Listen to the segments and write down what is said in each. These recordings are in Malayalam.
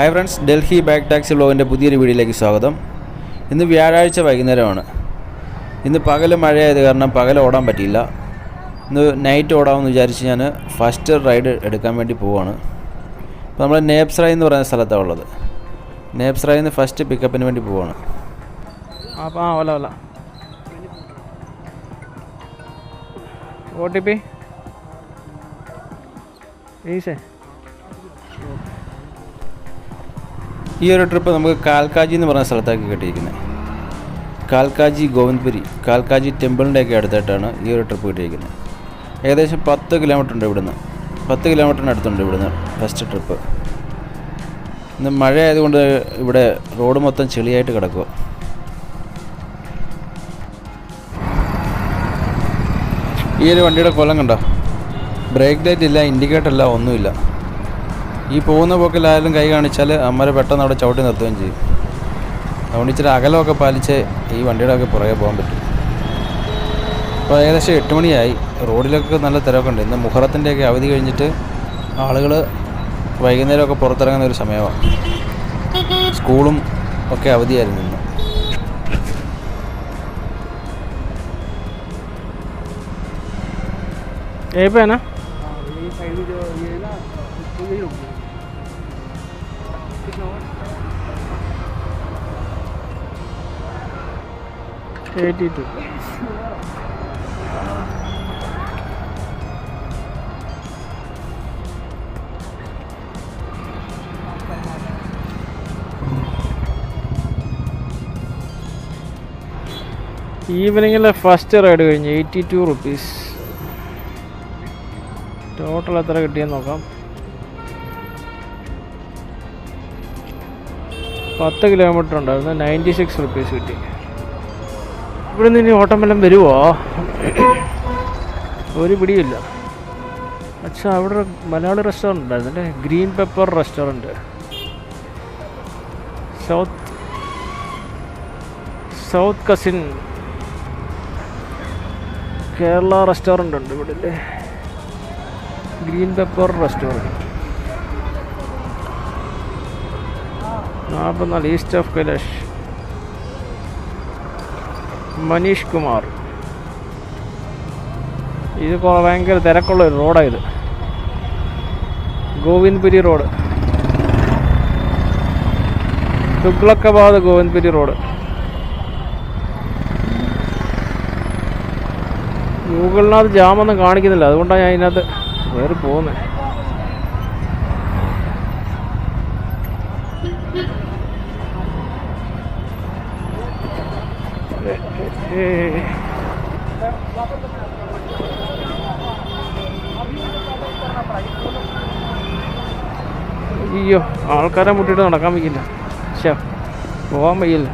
Hi friends Delhi back taxi ബ്ലോഗിന്റെ പുതിയൊരു വീഡിയോയിലേക്ക് സ്വാഗതം. ഇന്ന് വ്യാഴാഴ്ച വൈകുന്നേരമാണ്. ഇന്ന് പകൽ മഴയായത് കാരണം പകൽ ഓടാൻ പറ്റിയില്ല. ഇന്ന് നൈറ്റ് ഓടാമെന്ന് വിചാരിച്ച് ഞാൻ ഫസ്റ്റ് റൈഡ് എടുക്കാൻ വേണ്ടി പോവാണ്. അപ്പോൾ നമ്മൾ നേപ്സ്രായി എന്ന് പറയുന്ന സ്ഥലത്താണ് ഉള്ളത്. നേപ്സ്രായിൽ നിന്ന് ഫസ്റ്റ് പിക്കപ്പിന് വേണ്ടി പോവാണ്. അപ്പോൾ ആ Ola Ola O T P. ഈസേ ഈ ഒരു ട്രിപ്പ് നമുക്ക് കാൽക്കാജി എന്ന് പറഞ്ഞ സ്ഥലത്തേക്ക് കിട്ടിയിരിക്കുന്നത് കാൽക്കാജി ഗോവിന്ദ്പുരി കാൽക്കാജി ടെമ്പിളിന്റെയൊക്കെ അടുത്തായിട്ടാണ് ഈ ഒരു ട്രിപ്പ് കിട്ടിയിരിക്കുന്നത് ഏകദേശം പത്ത് കിലോമീറ്റർ ഉണ്ട് ഇവിടുന്ന്. പത്ത് കിലോമീറ്ററിന് അടുത്തുണ്ട് ഇവിടുന്ന് ഫസ്റ്റ് ട്രിപ്പ് ഇന്ന് മഴ ആയതുകൊണ്ട് ഇവിടെ റോഡ് മൊത്തം ചെളിയായിട്ട് കിടക്കുക ഈ ഒരു വണ്ടിയുടെ കൊലം കണ്ടോ? ബ്രേക്ക് ലൈറ്റ് ഇല്ല ഇൻഡിക്കേറ്റർ ഇല്ല ഒന്നുമില്ല. ഈ പോകുന്ന പോക്കിലായാലും കൈ കാണിച്ചാൽ അമ്മരെ പെട്ടെന്ന് അവിടെ ചവിട്ടി നിർത്തുകയും ചെയ്യും. അതുകൊണ്ട് ഇച്ചിരി അകലമൊക്കെ പാലിച്ച് ഈ വണ്ടിയുടെ ഒക്കെ പുറകെ പോകാൻ പറ്റും. ഇപ്പോൾ ഏകദേശം എട്ട് മണിയായി. റോഡിലൊക്കെ നല്ല തിരക്കൊക്കെ ഉണ്ട് ഇന്ന് മുഹറത്തിന്റെയൊക്കെ അവധി കഴിഞ്ഞിട്ട് ആളുകൾ വൈകുന്നേരമൊക്കെ പുറത്തിറങ്ങുന്ന ഒരു സമയമാണ്. സ്കൂളും ഒക്കെ അവധിയായിരുന്നു ഇന്ന്. ఏ കേട്ടിട്ടില്ല ഈവനിങ്ങിലെ ഫസ്റ്റ് റൈഡ് കഴിഞ്ഞ് എയ്റ്റി ടു റുപ്പീസ്. ടോട്ടൽ എത്ര കിട്ടിയെന്ന് നോക്കാം. പത്ത് കിലോമീറ്റർ ഉണ്ടായിരുന്നു. നയന്റി സിക്സ് റുപ്പീസ് കിട്ടി. ഇവിടെ നിന്ന് ഇനി ഓട്ടം വല്ലതും വരുമോ ഒരു പിടിയില്ല അച്ഛാ അവിടെ മലയാളി റെസ്റ്റോറന്റ് ഉണ്ടായിരുന്നു അല്ലേ green pepper restaurant south south cuisine Kerala restaurant ഉണ്ട് ഇവിടെ അല്ലേ ഗ്രീൻ പെപ്പർ റെസ്റ്റോറന്റ് നാൽപ്പത്തിനാല് ഈസ്റ്റ് ഓഫ് കൈലാഷ് മനീഷ് കുമാർ. ഇത് ഭയങ്കര തിരക്കുള്ള ഒരു റോഡാണ് ഇത്. ഗോവിന്ദ്പുരി റോഡ്. തുഗ്ലക്കാബാദ് ഗോവിന്ദ്പുരി റോഡ്. ഗൂഗിളിനകത്ത് ജാമൊന്നും കാണിക്കുന്നില്ല. അതുകൊണ്ടാണ് ഞാൻ ഇതിനകത്ത് വേറെ പോകുന്നത് അയ്യോ ആൾക്കാരെ മുട്ടിട്ട് നടക്കാൻ വയ്ക്കില്ല ശേ പോകാൻ വയ്യില്ല.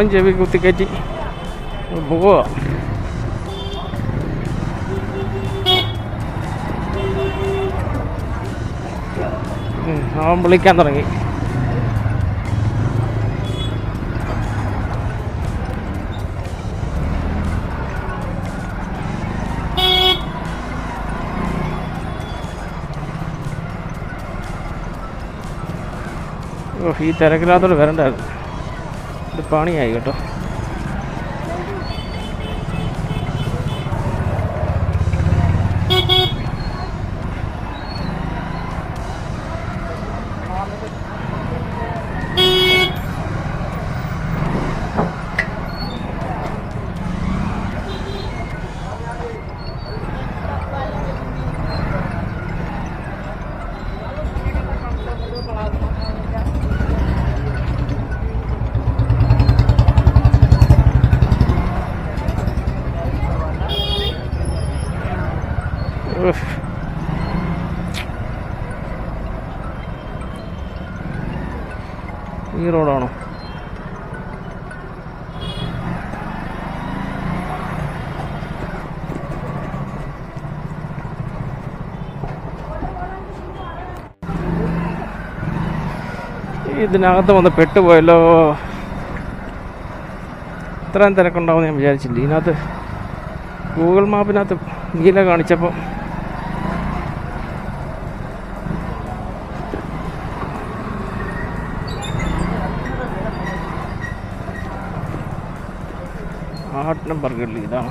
ഫോണും ചെവി കുത്തിക്കയറ്റി. പോവാ. ഉം, അവൻ വിളിക്കാൻ തുടങ്ങി. ഓ ഈ തിരക്കില്ലാത്തോട് വരണ്ടായിരുന്നു. പണിയായി കേട്ടോ. ഇതിനകത്ത് വന്ന് പെട്ടുപോയല്ലോ. ഇത്രയും തിരക്കുണ്ടാവും ഞാൻ വിചാരിച്ചില്ല. ഇതിനകത്ത് ഗൂഗിൾ മാപ്പിനകത്ത് നീല കാണിച്ചപ്പോൾ ആട്ട് നമ്പർ ഇതാണ്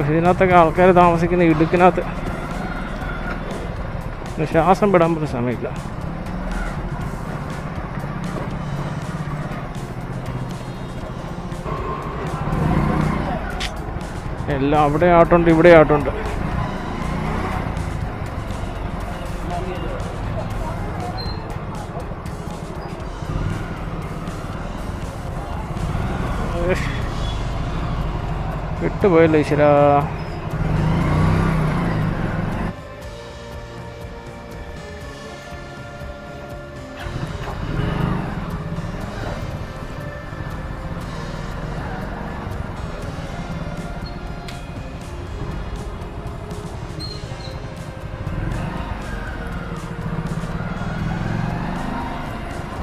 ഇതിനകത്തൊക്കെ ആൾക്കാർ താമസിക്കുന്ന ഇടുക്കിനകത്ത്. ശ്വാസം വിടാൻ പോലും സമയമില്ല. എല്ലാം അവിടെ ആട്ടുണ്ട് ഇവിടെ ആട്ടുണ്ട് ഏഹ്. ಕೆಟ್ಟು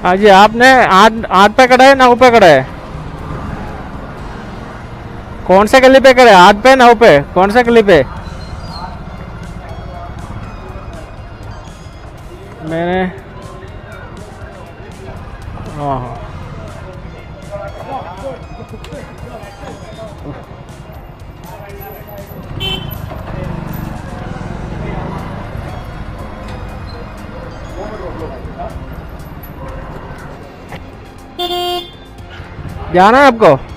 हाँ जी आपने आठ आठ पे कड़ा है ना ऊपर कड़ा है कौन से गली पे करे? हाथ पे नौ पे? कौन सा गली पे? मैंने हाँ हाँ। जाना है आपको?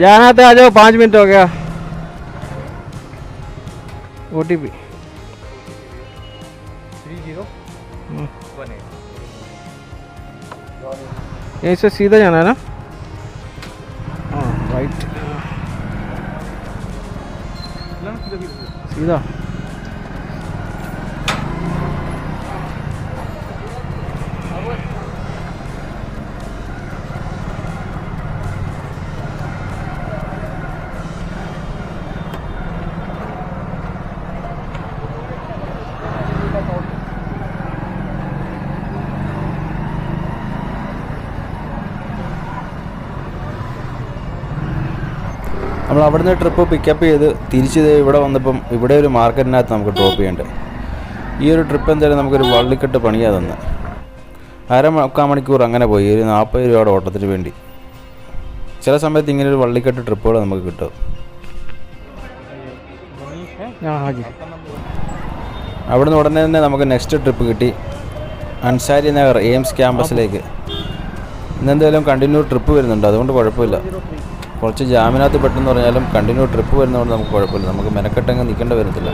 जाना था तो आ जाओ पाँच मिनट हो गया। ओ टी पी यहीं से सीधा जाना है ना? हाँ राइट सीधा। നമ്മൾ അവിടുന്ന് ട്രിപ്പ് പിക്കപ്പ് ചെയ്ത് തിരിച്ച് ഇവിടെ വന്നപ്പം ഇവിടെ ഒരു മാർക്കറ്റിനകത്ത് നമുക്ക് ഡ്രോപ്പ് ചെയ്യേണ്ടത് ഈ ഒരു ട്രിപ്പ് എന്തായാലും നമുക്കൊരു വള്ളിക്കെട്ട് പണിയാ തന്നെ. അര മണിക്കൂർ അങ്ങനെ പോയി ഒരു നാൽപ്പത് രൂപയുടെ ഓട്ടത്തിന് വേണ്ടി. ചില സമയത്ത് ഇങ്ങനെ ഒരു വള്ളിക്കെട്ട് ട്രിപ്പുകൾ നമുക്ക് കിട്ടും. അവിടുന്ന് ഉടനെ തന്നെ നമുക്ക് നെക്സ്റ്റ് ട്രിപ്പ് കിട്ടി. അൻസാരി നഗർ എയിംസ് ക്യാമ്പസിലേക്ക് ഇന്നെന്തായാലും കണ്ടിന്യൂ ട്രിപ്പ് വരുന്നുണ്ട് അതുകൊണ്ട് കുഴപ്പമില്ല. കുറച്ച് ജാമിനകത്ത് പെട്ടെന്ന് പറഞ്ഞാലും കണ്ടിന്യൂ ട്രിപ്പ് വരുന്നതുകൊണ്ട് നമുക്ക് കുഴപ്പമില്ല നമുക്ക് മെനക്കെട്ടങ്ങ് നിൽക്കേണ്ടി വരത്തില്ല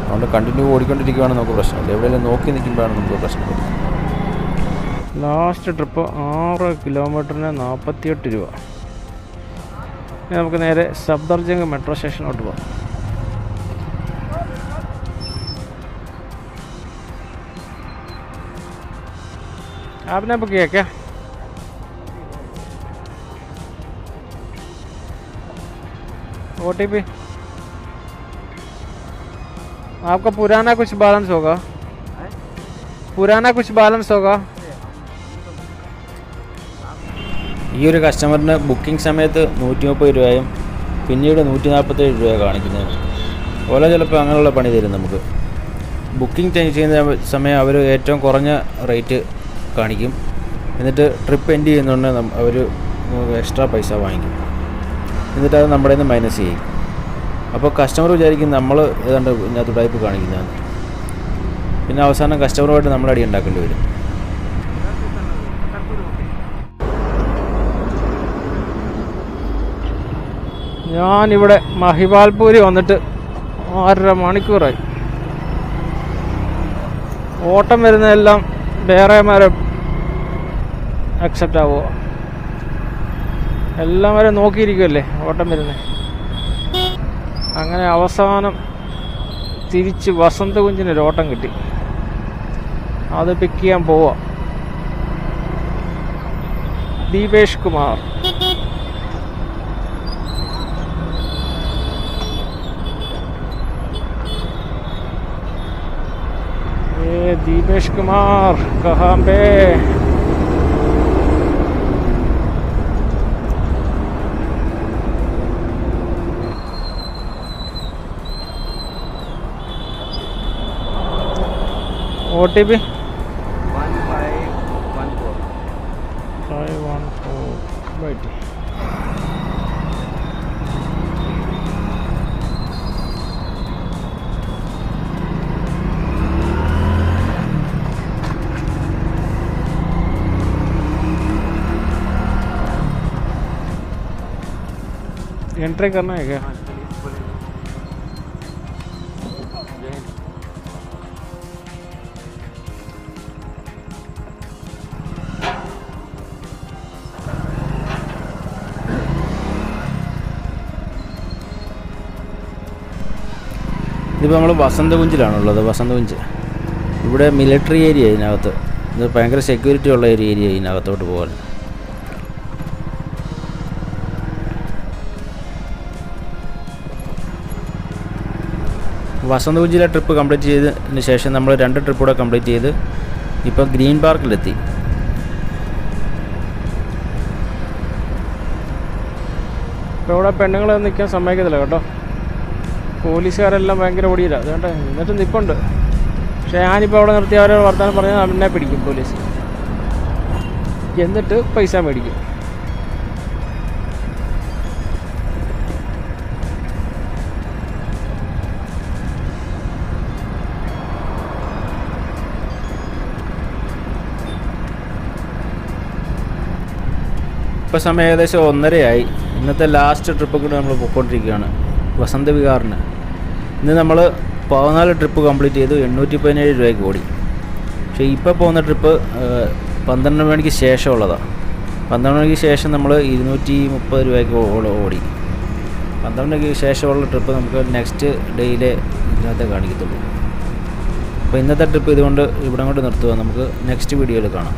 അതുകൊണ്ട് കണ്ടിന്യൂ ഓടിക്കൊണ്ടിരിക്കുകയാണ് നമുക്ക് പ്രശ്നമില്ല എവിടെയെങ്കിലും നോക്കി നിൽക്കുമ്പോഴാണ് നമുക്ക് പ്രശ്നം വരുന്നത് ലാസ്റ്റ് ട്രിപ്പ് ആറ് കിലോമീറ്ററിന് നാൽപ്പത്തിയെട്ട് രൂപ ഇനി നമുക്ക് നേരെ സബ്ദർജംഗ് മെട്രോ സ്റ്റേഷനിലോട്ട് പോകാം आपने बुक किया क्या ओ टी पी आपका पुराना कुछ बैलेंस होगा पुराना कुछ बैलेंस होगा ഈ ഒരു കസ്റ്റമറിന് ബുക്കിംഗ് സമയത്ത് നൂറ്റി മുപ്പത് രൂപയും പിന്നീട് നൂറ്റി നാൽപ്പത്തേഴ് രൂപ കാണിക്കുന്നത് ഓല ചിലപ്പോൾ അങ്ങനെയുള്ള പണി തരും നമുക്ക് ബുക്കിംഗ് ചെയ്യുന്ന സമയം അവർ ഏറ്റവും കുറഞ്ഞ റേറ്റ് കാണിക്കും എന്നിട്ട് ട്രിപ്പ് എൻഡ് ചെയ്യുന്നതുകൊണ്ട് അവർ എക്സ്ട്രാ പൈസ വാങ്ങിക്കും എന്നിട്ട് അത് നമ്മുടെ നിന്ന് മൈനസ് ചെയ്യും. അപ്പോൾ കസ്റ്റമർ വിചാരിക്കും നമ്മൾ ഏതാണ്ട് ഇതിനകത്ത് ടൈപ്പ് കാണിക്കുന്നതാണ് പിന്നെ അവസാനം കസ്റ്റമറുമായിട്ട് നമ്മൾ അടി ഉണ്ടാക്കേണ്ടി വരും. ഞാനിവിടെ മഹിബാൽപൂരി വന്നിട്ട് ആറര മണിക്കൂറായി. ഓട്ടം വരുന്നതെല്ലാം വേറെ മാരെ അക്സെപ്റ്റ് ആവുമോ എല്ലാം വരെ നോക്കിയിരിക്കുമല്ലേ ഓട്ടം വരുന്നത് അങ്ങനെ അവസാനം തിരിച്ച് വസന്ത കുഞ്ചിനൊരു ഓട്ടം കിട്ടി. അത് പിക്ക് ചെയ്യാൻ പോവാം. Deepesh Kumar. Deepesh Kumar കഹാംബേ. O T P five one four बैठी एंट्री करना है क्या? ഇതിപ്പോൾ നമ്മൾ വസന്തകുഞ്ചിലാണുള്ളത് വസന്തകുഞ്ച്. ഇവിടെ മിലിറ്ററി ഏരിയ ഇതിനകത്ത്. ഇത് ഭയങ്കര സെക്യൂരിറ്റി ഉള്ള ഒരു ഏരിയ ഇതിനകത്തോട്ട് പോകാൻ വസന്തകുഞ്ചിലെ ട്രിപ്പ് കംപ്ലീറ്റ് ചെയ്തതിന് ശേഷം നമ്മൾ രണ്ട് ട്രിപ്പ് കൂടെ കംപ്ലീറ്റ് ചെയ്ത് ഇപ്പോൾ ഗ്രീൻ പാർക്കിലെത്തി. ഇവിടെ പെണ്ണുങ്ങളെ നിൽക്കാൻ സമ്മതിക്കത്തില്ല കേട്ടോ. പോലീസുകാരെല്ലാം ഭയങ്കര ഓടിയില്ല അതുകൊണ്ട് എന്നിട്ട് നിൽപ്പുണ്ട് പക്ഷേ ഞാനിപ്പോൾ അവിടെ നിർത്തി അവരെ വർത്തമാനം പറഞ്ഞാൽ എന്നെ പിടിക്കും പോലീസ്. എന്നിട്ട് പൈസ മേടിക്കും. ഇപ്പോൾ സമയം ഏകദേശം ഒന്നരയായി. ഇന്നത്തെ ലാസ്റ്റ് ട്രിപ്പ് കൂടെ നമ്മൾ പോയിക്കൊണ്ടിരിക്കുകയാണ്. വസന്ത വിഹാറിന്. ഇന്ന് നമ്മൾ പതിനാല് ട്രിപ്പ് കംപ്ലീറ്റ് ചെയ്തു. എണ്ണൂറ്റി പതിനേഴ് രൂപയ്ക്ക് ഓടി. പക്ഷേ ഇപ്പോൾ പോകുന്ന ട്രിപ്പ് പന്ത്രണ്ട് മണിക്ക് ശേഷമുള്ളതാണ് പന്ത്രണ്ട് മണിക്ക് ശേഷം നമ്മൾ ഇരുന്നൂറ്റി മുപ്പത് രൂപയ്ക്ക് ഓടി. പന്ത്രണ്ട് മണിക്ക് ശേഷമുള്ള ട്രിപ്പ് നമുക്ക് നെക്സ്റ്റ് ഡേയിലെ ഇതിനകത്ത് കാണിക്കത്തുള്ളൂ. അപ്പോൾ ഇന്നത്തെ ട്രിപ്പ് ഇതുകൊണ്ട് ഇവിടെ കൊണ്ട് നിർത്തുക. നമുക്ക് നെക്സ്റ്റ് വീഡിയോയിൽ കാണാം.